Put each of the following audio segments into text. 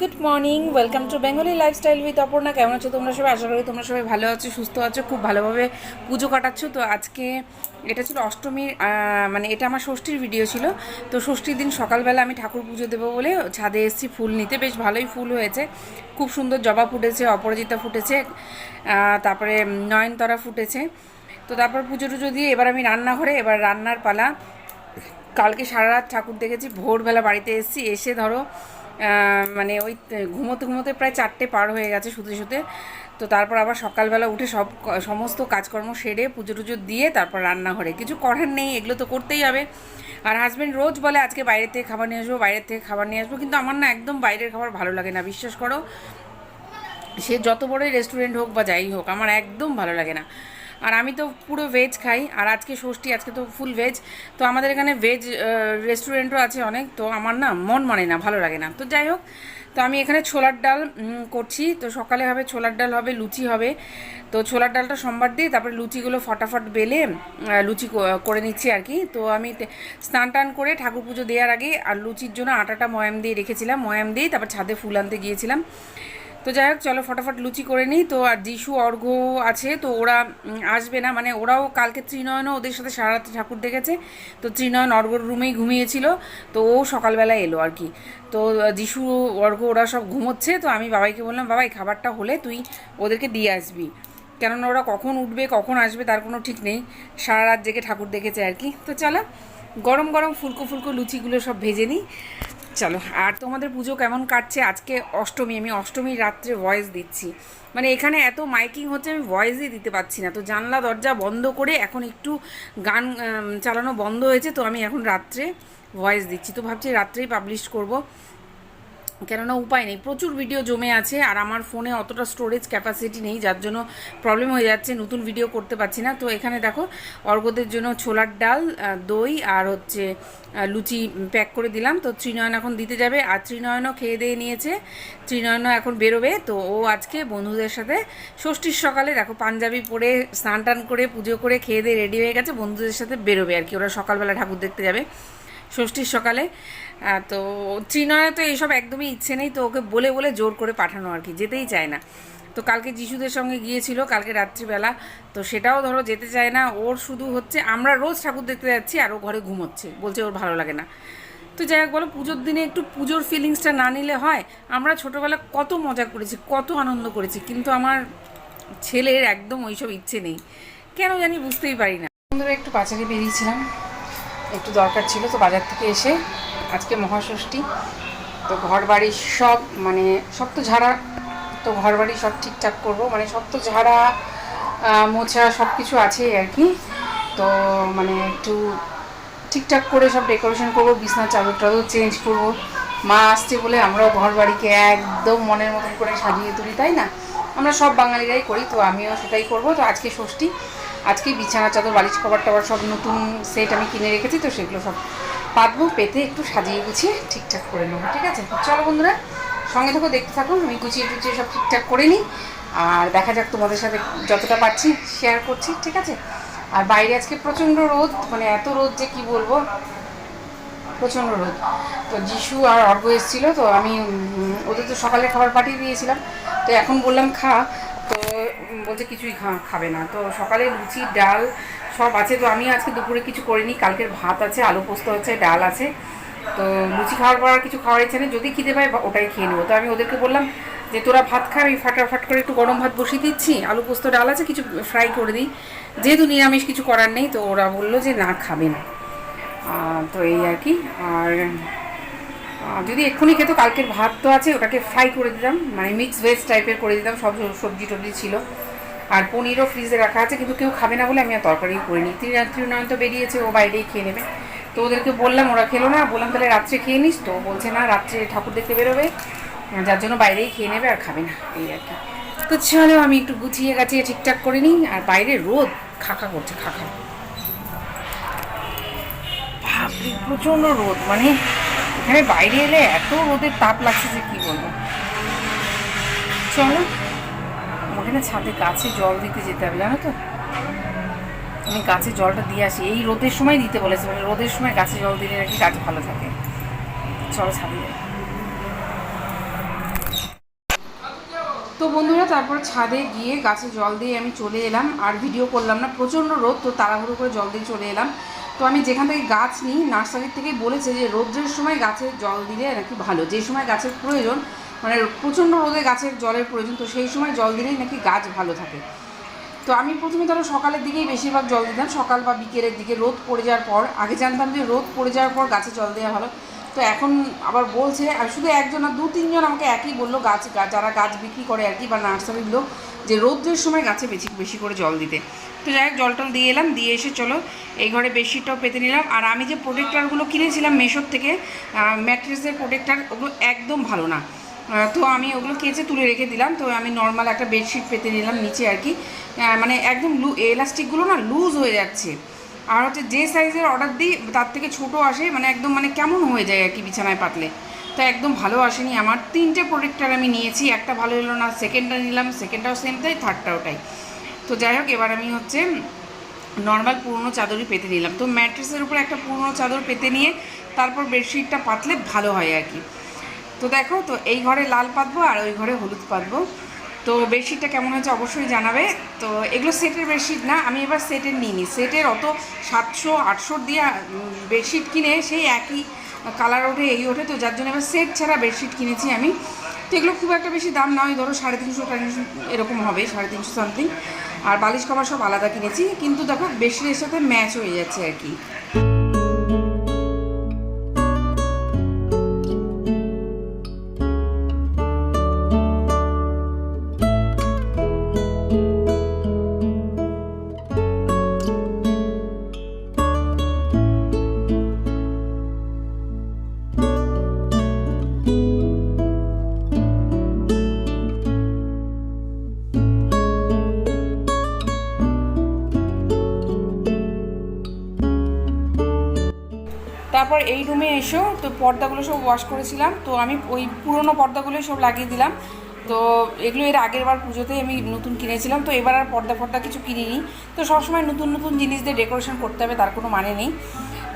Good morning welcome to Bengali lifestyle with Aparna কেমন আছো তোমরা সবাই? আশা করি তোমরা সবাই ভালো আছো, সুস্থ আছো, খুব ভালোভাবে পুজো কাটাচ্ছ। তো আজকে এটা ছিল অষ্টমীর মানে এটা আমার ষষ্ঠীর ভিডিও ছিল। তো ষষ্ঠীর দিন সকালবেলা আমি ঠাকুর পুজো দেবো বলে ছাদে এসেছি, ফুল নিতে। বেশ ভালোই ফুল হয়েছে। খুব সুন্দর জবা ফুটেছে, অপরাজিতা ফুটেছে তারপরে নয়নতরা ফুটেছে। তো তারপর পুজো টুজো দিয়ে এবার আমি রান্নাঘরে, এবার রান্নার পালা। কালকে সারা রাত ঠাকুর দেখেছি, ভোরবেলা বাড়িতে এসেছি, এসে ধরো মানে ওই ঘুমোতে ঘুমোতে প্রায় চারটে পার হয়ে গেছে শুতে শুতে। তো তারপর আবার সকালবেলা উঠে সব সমস্ত কাজকর্ম সেরে পুজো টুজো দিয়ে তারপর রান্নাঘরে। কিছু করার নেই, এগুলো তো করতেই হবে। আর হাজব্যান্ড রোজ বলে, আজকে বাইরে থেকে খাবার নিয়ে আসব, বাইরের থেকে খাবার নিয়ে আসব। কিন্তু আমার না একদম বাইরের খাবার ভালো লাগে না, বিশ্বাস করো। সে যত বড়ই রেস্টুরেন্ট হোক বা যাই হোক, আমার একদম ভালো লাগে না। আর আমি তো পুরো ভেজ খাই, আর আজকে ষষ্ঠী, আজকে তো ফুল ভেজ তো আমাদের এখানে ভেজ রেস্টুরেন্টও আছে অনেক, তো আমার না মন মানে না, ভালো লাগে না। তো যাই হোক, তো আমি এখানে ছোলার ডাল করছি। তো সকালে হবে ছোলার ডাল, হবে লুচি হবে। তো ছোলার ডালটা সোমবার দিয়ে তারপরে লুচিগুলো ফটাফট বেলে লুচি করে নিচ্ছি আর কি। তো আমি স্নান টান করে ঠাকুর পুজো দেওয়ার আগে আর লুচির জন্য আটাটা ময়াম দিয়ে রেখেছিলাম, ময়াম দিয়ে তারপর ছাদে ফুল আনতে গিয়েছিলাম। তো যাই হোক, চলো ফটাফট লুচি করে নিই। তো আর যিশু অর্ঘ আছে, তো ওরা আসবে না। মানে ওরাও কালকে ত্রিনয়নও ওদের সাথে সারা রাত ঠাকুর দেখেছে তো ত্রিনয়ন অর্ঘর রুমেই ঘুমিয়েছিল। তো ও সকালবেলা এলো আর কি। তো যিশু অর্ঘ ওরা সব ঘুমোচ্ছে। তো আমি বাবাইকে বললাম, বাবাই, খাবারটা হলে তুই ওদেরকে দিয়ে আসবি। কেননা ওরা কখন উঠবে, কখন আসবে, তার কোনো ঠিক নেই। সারা রাত জেগে ঠাকুর দেখেছে আর কি। তো চলো, গরম গরম ফুলকো ফুলকো লুচিগুলো সব ভেজে নিই। চলো, আর তোমাদের পুজো কেমন কাটছে? আজকে অষ্টমী, আমি অষ্টমীর রাত্রে ভয়েস দিচ্ছি। মানে এখানে এত মাইকিং হচ্ছে, আমি ভয়েসই দিতে পারছি না। তো জানলা, দরজা বন্ধ করে এখন একটু গান চালানো বন্ধ হয়েছে, তো আমি এখন রাত্রে ভয়েস দিচ্ছি। তো ভাবছি রাত্রেই পাবলিশ করব। কেননা উপায় নেই। প্রচুর ভিডিও জমে আছে আর আমার ফোনে অতটা স্টোরেজ ক্যাপাসিটি নেই, যার জন্য প্রবলেম হয়ে যাচ্ছে, নতুন ভিডিও করতে পারছি না। তো এখানে দেখো অর্ঘদের জন্য ছোলার ডাল দই আর হচ্ছে লুচি প্যাক করে দিলাম। তো ত্রিনয়ন এখন দিতে যাবে আর ত্রিনয়নও খেয়ে দিয়ে নিয়েছে। ত্রিনয়নও এখন বেরোবে। তো ও আজকে বন্ধুদের সাথে ষষ্ঠীর সকালে দেখো পাঞ্জাবি পরে স্নান টান করে, পুজো করে খেয়ে দিয়ে রেডি হয়ে গেছে। বন্ধুদের সাথে বেরোবে আর কি। ওরা সকালবেলা ঠাকুর দেখতে যাবে। ষষ্ঠীর সকালে। তো ত্রিনয় তো এইসব একদমই ইচ্ছে নেই, তো ওকে বলে বলে জোর করে পাঠানো আর কি, যেতেই চায় না। তো কালকে যিশুদের সঙ্গে গিয়েছিল, কালকে রাত্রিবেলা, তো সেটাও ধরো যেতে চায় না, ওর শুধু হচ্ছে আমরা রোজ ঠাকুর দেখতে যাচ্ছি আর ও ঘরে ঘুমোচ্ছে, বলছে ওর ভালো লাগে না। তো যাই হোক, বলো পুজোর দিনে একটু পুজোর ফিলিংসটা না নিলে হয়, আমরা ছোটোবেলা কত মজা করেছি, কত আনন্দ করেছি, কিন্তু আমার ছেলের একদম ওইসব ইচ্ছে নেই। কেন জানি বুঝতেই পারি না। একটু বাজারে বেরিয়েছিলাম। একটু দরকার ছিল, তো বাজার থেকে এসে আজকে মহাষষ্ঠী। তো ঘর বাড়ি সব মানে সব তো ঝাড়া, তো ঘর বাড়ি সব ঠিকঠাক করব। মানে সব তো ঝাড়া মোছা সব কিছু আছে আর কি। তো মানে একটু ঠিকঠাক করে সব ডেকোরেশন করব, বিছনা চাদর টাদর চেঞ্জ করব। মা আসছে বলে আমরাও ঘর বাড়িকে একদম মনের মতন করে সাজিয়ে তুলি, তাই না? আমরা সব বাঙালিরাই করি, তো আমিও সেটাই করব। তো আজকে ষষ্ঠী আজকে বিছানা, চাদর, বালিশ, কভার টাবার সব নতুন সেট আমি কিনে রেখেছি, তো সেগুলো সব পাতবো, পেতে একটু সাজিয়ে গুছিয়ে ঠিকঠাক করে নেব, ঠিক আছে? চলো বন্ধুরা, সঙ্গে থাকো দেখতে থাকুন, আমি গুছিয়ে টুচিয়ে সব ঠিকঠাক করে নিই, আর দেখা যাক তোমাদের সাথে যতটা পারছি শেয়ার করছি, ঠিক আছে? আর বাইরে আজকে প্রচণ্ড রোদ মানে এত রোদ যে কি বলব? প্রচণ্ড রোদ। তো যিশু আর অর্ঘ এসেছিল, তো আমি ওদের তো সকালে খাবার পাঠিয়ে দিয়েছিলাম, তো এখন বললাম খা তো বলছে কিছুই খাবে না। তো সকালে লুচি, ডাল সব আছে। তো আমি আজকে দুপুরে কিছু করিনি। কালকের ভাত আছে, আলু পোস্ত আছে, ডাল আছে। তো লুচি খাওয়ার পর আর কিছু খাওয়ার ইচ্ছে নেই। যদি খিদে পায়, ওটাই খেয়ে নেব। তো আমি ওদেরকে বললাম যে, তোরা ভাত খা, আমি ফাটাফাট করে একটু গরম ভাত বসিয়ে দিচ্ছি। আলু পোস্ত, ডাল আছে, কিছু ফ্রাই করে দিই। যেহেতু নিরামিষ কিছু করার নেই, তো ওরা বলল যে, না, খাবে না। তো এই আর কি। আর যদি এক্ষুনি খেতো, কালকের ভাত তো আছে, ওটাকে ফ্রাই করে দিতাম। মানে মিক্স ভেজ টাইপের করে দিতাম, সব সবজি টবজি ছিল। আর পনিরও ফ্রিজে রাখা আছে, কিন্তু কেউ খাবে না বলে আমি আর তরকারি করিনি। ত্রিনারায়ণ তো বেরিয়েছে, ও বাইরেই খেয়ে নেবে। তো ওদেরকে বললাম, ওরা খেলো না। বললাম, তাহলে রাত্রে খেয়ে নিস তো? বলছে, না, রাত্রে ঠাকুর দেখতে বেরোবে। যার জন্য বাইরেই খেয়ে নেবে আর খাবে না। এই আর কি। তো চলো, আমি একটু গুছিয়ে গাছিয়ে ঠিকঠাক করে নিই। আর বাইরে রোদ, খাখা করছে, খাখা। প্রচণ্ড রোদ। মানে এখানে বাইরে এলে এত রোদের তাপ লাগছে যে কি বলব? চলো, আমাকে না ছাদে গাছে জল দিতে যেতে হবে, জানো তো? আমি গাছে জলটা দিয়ে আসি। এই রোদের সময় দিতে বলেছে মানে রোদের সময় গাছে জল দিলে নাকি গাছ ভালো থাকে। চলো ছাদে যাই। তো বন্ধুরা, তারপর ছাদে গিয়ে গাছে জল দিয়ে আমি চলে এলাম, আর ভিডিও করলাম না, প্রচণ্ড রোদ, তো তাড়াহুড়ো করে জল দিয়ে চলে এলাম। তো আমি যেখান থেকে গাছ নিই, নার্সারির থেকে বলেছে যে রোদ্রের সময় গাছে জল দিলে নাকি ভালো। যে সময় গাছের প্রয়োজন মানে প্রচণ্ড রোদে গাছের জলের প্রয়োজন, তো সেই সময় জল দিলেই নাকি গাছ ভালো থাকে। তো আমি প্রথমে ধরো সকালের দিকেই বেশিরভাগ জল দিতাম, সকাল বা বিকেলের দিকে রোদ পড়ে যাওয়ার পর, আগে জানতাম যে রোদ পড়ে যাওয়ার পর গাছে জল দেওয়া ভালো। তো এখন আবার বলছে, আর শুধু একজন আর দু, তিনজন আমাকে একই বলল, গাছ যারা গাছ বিক্রি করে আর কি বা নার্সারির লোক, যে রোদ্রের সময় গাছে বেশি বেশি করে জল দিতে। তো যাই হোক জল টল দিয়ে এলাম, দিয়ে এসে চলো, এই ঘরে বেডশিটটাও পেতে নিলাম। আর আমি যে প্রোটেক্টারগুলো কিনেছিলাম মেশোর থেকে ম্যাট্রেসের প্রোটেক্টার, ওগুলো একদম ভালো না। তো আমি ওগুলো কেচে তুলে রেখে দিলাম, তো আমি নর্মাল একটা বেডশিট পেতে নিলাম নিচে আর কি। মানে একদম লু এলাস্টিকগুলো না লুজ হয়ে যাচ্ছে। আর হচ্ছে যে সাইজের অর্ডার দিই, তার থেকে ছোট আসে মানে একদম মানে কেমন হয়ে যায় আর কি বিছানায় পাতলে। তো একদম ভালো আসেনি আমার। তিনটে প্রোডাক্টার আমি নিয়েছি, একটা ভালো হলো না সেকেন্ডটা নিলাম সেকেন্ডটাও সেম তাই থার্ডটাও তাই। তো যাই হোক, এবার আমি হচ্ছে নর্মাল পুরনো চাদরই পেতে নিলাম। তো ম্যাট্রেসের উপরে একটা পুরনো চাদর পেতে নিয়ে তারপর বেডশিটটা পাতলে ভালো হয় আর কি। তো দেখো, তো এই ঘরে লাল পাতবো আর ওই ঘরে হলুদ পাতবো। তো বেডশিটটা কেমন হয়েছে অবশ্যই জানাবে। তো এগুলো সেটের বেডশিট না, আমি এবার সেটের নিইনি। সেটের অত সাতশো, আটশো দিয়ে বেডশিট কিনে সেই একই কালার ওঠে, এই ওঠে, তো যার জন্য এবার সেট ছাড়া বেডশিট কিনেছি আমি। তো এগুলো খুব একটা বেশি দাম নয়, ধরো সাড়ে তিনশো এরকম হবে, সাড়ে তিনশো সামথিং আর বালিশ কভার সব আলাদা কিনেছি, কিন্তু দেখো বেশির সাথে ম্যাচ হয়ে যাচ্ছে আর কি। রুমে তো পর্দাগুলো সব ওয়াশ করেছিলাম। তো আমি ওই পুরনো পর্দাগুলোই সব লাগিয়ে দিলাম। তো এগুলো এর আগের বার পুজোতেই আমি নতুন কিনেছিলাম। তো এবার আর পর্দা ফর্দা কিছু কিনিনি। তো সবসময় নতুন নতুন জিনিস দিয়ে ডেকোরেশন করতে হবে, তার কোনো মানে নেই।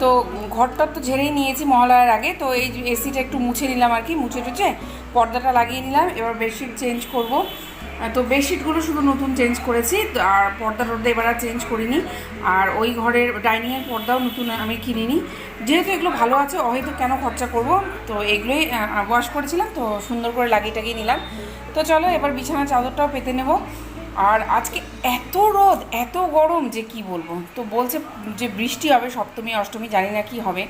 তো ঘরটা তো ঝেড়েই নিয়েছি মহালয়ার আগে। তো এই এসিটা একটু মুছে নিলাম আর কি, মুছে টুছে পর্দাটা লাগিয়ে নিলাম। এবার বেডশিট চেঞ্জ করব। তো বেডশিটগুলো শুধু নতুন চেঞ্জ করেছি, আর পর্দা টর্দা এবার আর চেঞ্জ করিনি। আর ওই ঘরের ডাইনিংয়ের পর্দাও নতুন আমি কিনিনি। যেহেতু এগুলো ভালো আছে হয়তো কেন খরচা করব? তো এগুলোই ওয়াশ করেছিলাম, তো সুন্দর করে লাগিয়ে টাগিয়ে নিলাম। তো চলো এবার বিছানা চাদরটাও পেতে নেব। আর আজকে এত রোদ, এত গরম, যে কি বলব? তো বলছে যে বৃষ্টি হবে, সপ্তমী, অষ্টমী, জানি না কি হবে।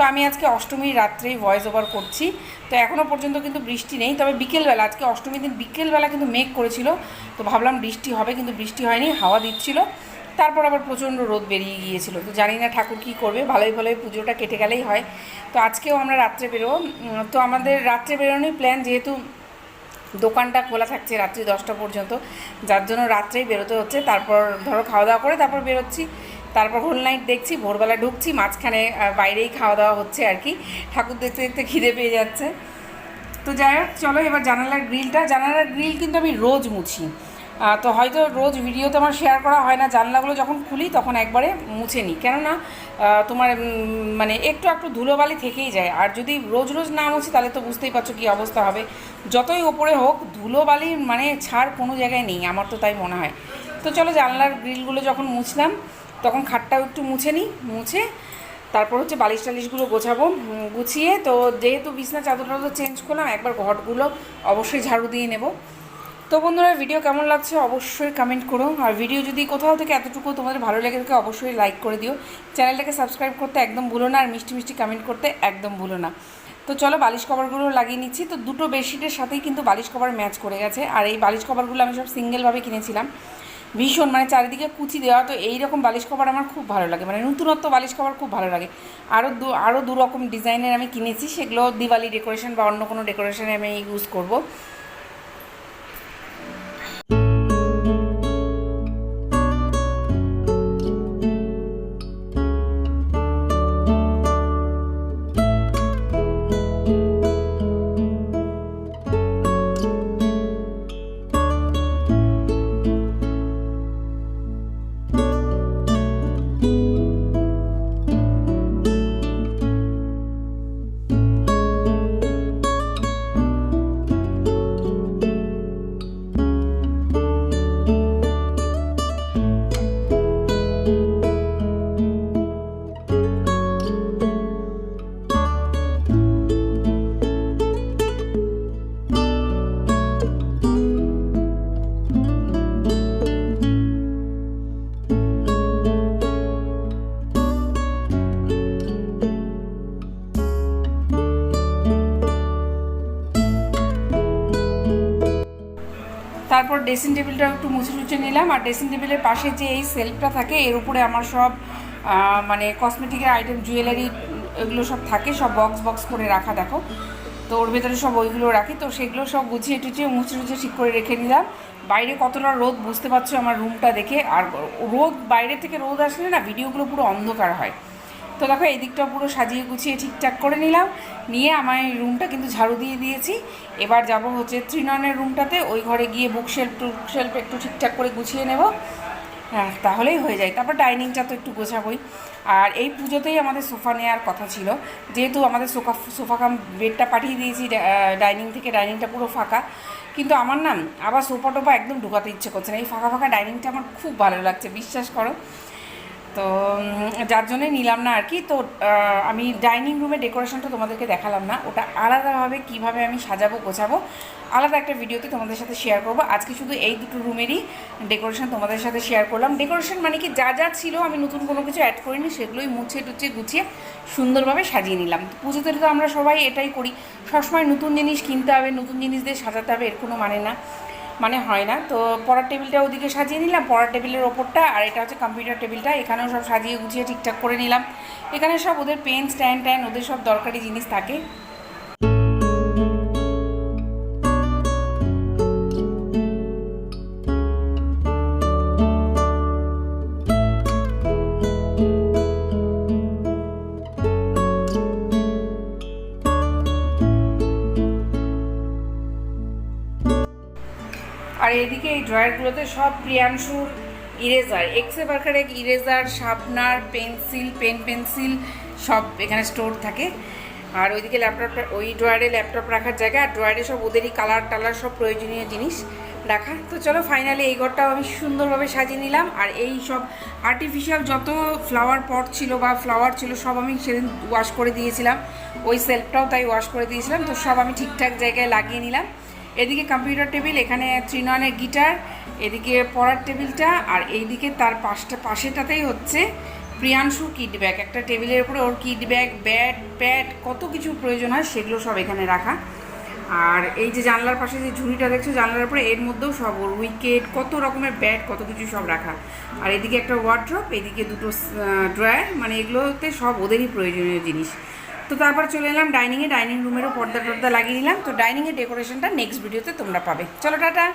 তো আমি আজকে অষ্টমীর রাত্রেই ভয়েস ওভার করছি। তো এখনও পর্যন্ত কিন্তু বৃষ্টি নেই, তবে বিকেলবেলা, আজকে অষ্টমীর দিন বিকেলবেলা কিন্তু মেঘ করেছিল। তো ভাবলাম বৃষ্টি হবে কিন্তু বৃষ্টি হয়নি, হাওয়া দিচ্ছিল। তারপর আবার প্রচণ্ড রোদ বেরিয়ে গিয়েছিল। তো জানি না ঠাকুর কী করবে, ভালোই ভালোই পুজোটা কেটে গেলেই হয়। তো আজকেও আমরা রাত্রে বেরোবো। তো আমাদের রাত্রে বেরোনোই প্ল্যান যেহেতু দোকানটা খোলা থাকছে রাত্রি দশটা পর্যন্ত, যার জন্য রাত্রেই বেরোতে হচ্ছে। তারপর ধরো খাওয়া দাওয়া করে তারপর বেরোচ্ছি। তারপর হোল নাইট দেখছি, ভোরবেলা ঢুকছি, মাঝখানে বাইরেই খাওয়া দাওয়া হচ্ছে আর কি। ঠাকুর দেখতে দেখতে খিদে পেয়ে যাচ্ছে। তো যাই হোক, চলো এবার জানালার গ্রিলটা জানালার গ্রিল কিন্তু আমি রোজ মুছি। তো হয়তো রোজ ভিডিওতে আমার শেয়ার করা হয় না। জানলাগুলো যখন খুলি তখন একবারে মুছে নিই। কেননা তোমার মানে একটু একটু ধুলোবালি থেকেই যায়। আর যদি রোজ রোজ না মুছি, তাহলে তো বুঝতেই পারছ কী অবস্থা হবে। যতই ওপরে হোক ধুলোবালির মানে ছাড় কোনো জায়গায় নেই। আমার তো তাই মনে হয়। তো চলো জানলার গ্রিলগুলো যখন মুছলাম তখন খাটটাও একটু মুছে নিই, মুছে তারপর হচ্ছে বালিশ টালিশগুলো গোছাবো গুছিয়ে তো যেহেতু বিছনা চাদরটা তো চেঞ্জ করলাম, একবার ঘটগুলো অবশ্যই ঝাড়ু দিয়ে নেব। তো বন্ধুরা ভিডিও কেমন লাগছে অবশ্যই কমেন্ট করো, আর ভিডিও যদি কোথাও থেকে এতটুকু তোমাদের ভালো লেগে থাকে অবশ্যই লাইক করে দিও। চ্যানেলটাকে সাবস্ক্রাইব করতে একদম ভুলো না, আর মিষ্টি মিষ্টি কমেন্ট করতে একদম ভুলো না। তো চলো বালিশ কভারগুলো লাগিয়ে নিচ্ছি, তো দুটো বেডশিটের সাথেই কিন্তু বালিশ কভার ম্যাচ করে গেছে, আর এই বালিশ কভারগুলো আমি সব সিঙ্গেলভাবে কিনেছিলাম। ভীষণ মানে চারিদিকে কুচি দেওয়া, তো এই রকম বালিশ কভার আমার খুব ভালো লাগে। মানে নতুনত্ব বালিশ কভার খুব ভালো লাগে। আরও দু আরও দু রকম ডিজাইনের আমি কিনেছি, সেগুলো দিওয়ালি ডেকোরেশন বা অন্য কোনো ডেকোরেশনে আমি ইউজ করব। ড্রেসিং টেবিলটা একটু মুছে টুছে নিলাম। আর ড্রেসিং টেবিলের পাশে যে এই সেলফটা থাকে, এর উপরে আমার সব মানে কসমেটিকের আইটেম জুয়েলারি এগুলো সব থাকে, সব বক্স বক্স করে রাখা, দেখো। তো ওর ভেতরে সব ওইগুলো রাখি। তো সেগুলো সব গুছিয়ে টুছিয়ে মুছে টুছে ঠিক করে রেখে নিলাম। বাইরে কতটা রোদ, বুঝতে পারছ আমার রুমটা দেখে। আর রোদ, বাইরে থেকে রোদ আসলে না ভিডিওগুলো পুরো অন্ধকার হয়। তো দেখো, এই দিকটা পুরো সাজিয়ে গুছিয়ে ঠিকঠাক করে নিলাম। নিয়ে আমার রুমটা কিন্তু ঝাড়ু দিয়ে দিয়েছি। এবার যাব হচ্ছে ত্রিনয়নের রুমটাতে ওই ঘরে গিয়ে বুকশেল্ফ টুকশেল্ফ একটু ঠিকঠাক করে গুছিয়ে নেব। হ্যাঁ তাহলেই হয়ে যায়। তারপর ডাইনিংটা তো একটু গোছাবই। আর এই পুজোতেই আমাদের সোফা নেওয়ার কথা ছিল। যেহেতু আমাদের সোফা সোফা কাম বেডটা পাঠিয়ে দিয়েছি ডাইনিং থেকে ডাইনিংটা পুরো ফাঁকা। কিন্তু আমার নাম আবার সোফা টোফা একদম ঢুকাতে ইচ্ছে করছে না। এই ফাঁকা ফাঁকা ডাইনিংটা আমার খুব ভালো লাগছে, বিশ্বাস করো। তো যার জন্যে নিলাম না আর কি তো আমি ডাইনিং রুমে ডেকোরেশনটা তোমাদেরকে দেখালাম না। ওটা আলাদাভাবে কীভাবে আমি সাজাবো, গোছাবো, আলাদা একটা ভিডিওতে তোমাদের সাথে শেয়ার করব। আজকে শুধু এই দুটো রুমেরই ডেকোরেশন তোমাদের সাথে শেয়ার করলাম। ডেকোরেশন মানে কি, যা যা ছিল আমি নতুন কোনো কিছু অ্যাড করিনি, সেগুলোই মুছে টুছে গুছিয়ে সুন্দরভাবে সাজিয়ে নিলাম। পুজোতে তো আমরা সবাই এটাই করি। সবসময় নতুন জিনিস কিনতে হবে, নতুন জিনিস দিয়ে সাজাতে হবে, এর কোনো মানে না। মানে হয় না। তো পড়ার টেবিলটা ওদিকে সাজিয়ে নিলাম, পড়ার টেবিলের ওপরটা আর এটা হচ্ছে কম্পিউটার টেবিলটা, এখানেও সব সাজিয়ে গুছিয়ে ঠিকঠাক করে নিলাম। এখানে সব ওদের পেন স্ট্যান্ড ট্যান্ড ওদের সব দরকারি জিনিস থাকে। ড্রয়ারগুলোতে সব প্রিয়াংশুর ইরেজার এক্সে বার্কারের eraser sharpener pencil, pen pencil সব এখানে স্টোর থাকে। আর ওইদিকে ল্যাপটপ, ওই ড্রয়ারে ল্যাপটপ রাখার জায়গা, আর ড্রয়ারে সব ওদেরই কালার টালার সব প্রয়োজনীয় জিনিস রাখা। তো চলো ফাইনালি এই ঘরটাও আমি সুন্দরভাবে সাজিয়ে নিলাম, আর এই সব আর্টিফিশিয়াল যত ফ্লাওয়ার পট ছিল বা ফ্লাওয়ার ছিল সব আমি সেদিন ওয়াশ করে দিয়েছিলাম। ওই সেলফটাও তাই ওয়াশ করে দিয়েছিলাম, তো সব আমি ঠিকঠাক জায়গায় লাগিয়ে নিলাম। এদিকে কম্পিউটার টেবিল এখানে ত্রিনয়নের গিটার এদিকে পড়ার টেবিলটা আর এইদিকে তার পাশটা পাশেটাতেই হচ্ছে প্রিয়াংশু কিড ব্যাগ একটা টেবিলের উপরে ওর কিড ব্যাগ ব্যাট প্যাড কত কিছু প্রয়োজন হয় সেগুলো সব এখানে রাখা। আর এই যে জানলার পাশে যে ঝুড়িটা দেখছ, জানলার উপরে এর মধ্যেও সব ওর উইকেট কত রকমের ব্যাট কত কিছু সব রাখা। আর এদিকে একটা ওয়ার্ড্রপ এদিকে দুটো ড্রয়ার মানে এগুলোতে সব ওদেরই প্রয়োজনীয় জিনিস। তো তারপর চলে এলাম ডাইনিংয়ে ডাইনিং রুমেরও পর্দা টর্দা লাগিয়ে নিলাম তো ডাইনিংয়ে ডেকোরেশনটা নেক্সট ভিডিওতে তোমরা পাবে। চলো, টাটা!